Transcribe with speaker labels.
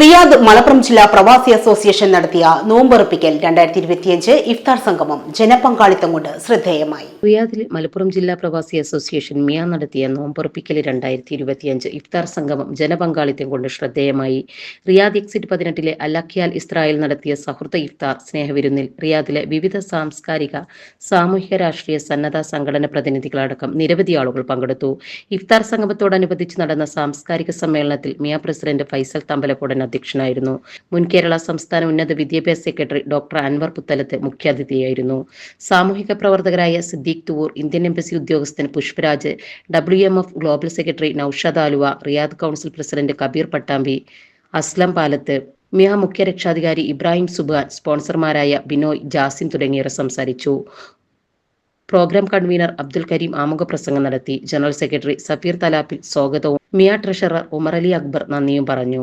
Speaker 1: Riyadh Malappuram ജില്ലാ പ്രവാസി association നടത്തിയ നോമ്പെറുപ്പിക്കൽ രണ്ടായിരത്തി ഇരുപത്തിയഞ്ച് ഇഫ്താർ സംഗമം ജനപങ്കാളിത്തം കൊണ്ട് ശ്രദ്ധേയമായി.
Speaker 2: റിയാദിൽ മലപ്പുറം ജില്ലാ പ്രവാസി അസോസിയേഷൻ മിയ നടത്തിയ നോമ്പുറപ്പിക്കൽ രണ്ടായിരത്തി ഇരുപത്തിയഞ്ച് ഇഫ്താർ സംഗമം ജനപങ്കാളിത്തം കൊണ്ട് ശ്രദ്ധേയമായി. റിയാദ് എക്സിറ്റ് പതിനെട്ടിലെ അലഖ്യാൽ ഇസ്രായേൽ നടത്തിയ സൗഹൃദ ഇഫ്താർ സ്നേഹവിരുന്നിൽ റിയാദിലെ വിവിധ സാംസ്കാരിക സാമൂഹിക രാഷ്ട്രീയ സന്നദ്ധ സംഘടന പ്രതിനിധികളടക്കം നിരവധി ആളുകൾ പങ്കെടുത്തു. ഇഫ്താർ സംഗമത്തോടനുബന്ധിച്ച് നടന്ന സാംസ്കാരിക സമ്മേളനത്തിൽ മിയ പ്രസിഡന്റ് ഫൈസൽ തമ്പലക്കോടൻ അധ്യക്ഷനായിരുന്നു. മുൻ കേരള സംസ്ഥാന ഉന്നത വിദ്യാഭ്യാസ സെക്രട്ടറി ഡോക്ടർ അൻവർ പുത്തലത്ത് മുഖ്യാതിഥിയായിരുന്നു. സാമൂഹിക പ്രവർത്തകരായ സിദ്ദീഖ് തൂർ ഇന്ത്യൻ എംബസി ഉദ്യോഗസ്ഥൻ Pushparaj W M F global secretary Naushad Aluva Riyadh council president Kabeer Pattambi Aslam Palath Miya മുഖ്യ രക്ഷാധികാരി ഇബ്രാഹിം സുബാൻ സ്പോൺസർമാരായ ബിനോയ് ജാസിൻ തുടങ്ങിയവർ സംസാരിച്ചു. പ്രോഗ്രാം കൺവീനർ അബ്ദുൽ കരീം ആമുഖ പ്രസംഗം നടത്തി. ജനറൽ സെക്രട്ടറി സഫീർ തലാപ്പിൽ സ്വാഗതവും മിയ ട്രഷറർ ഉമർ അലി അക്ബർ നന്ദിയും പറഞ്ഞു.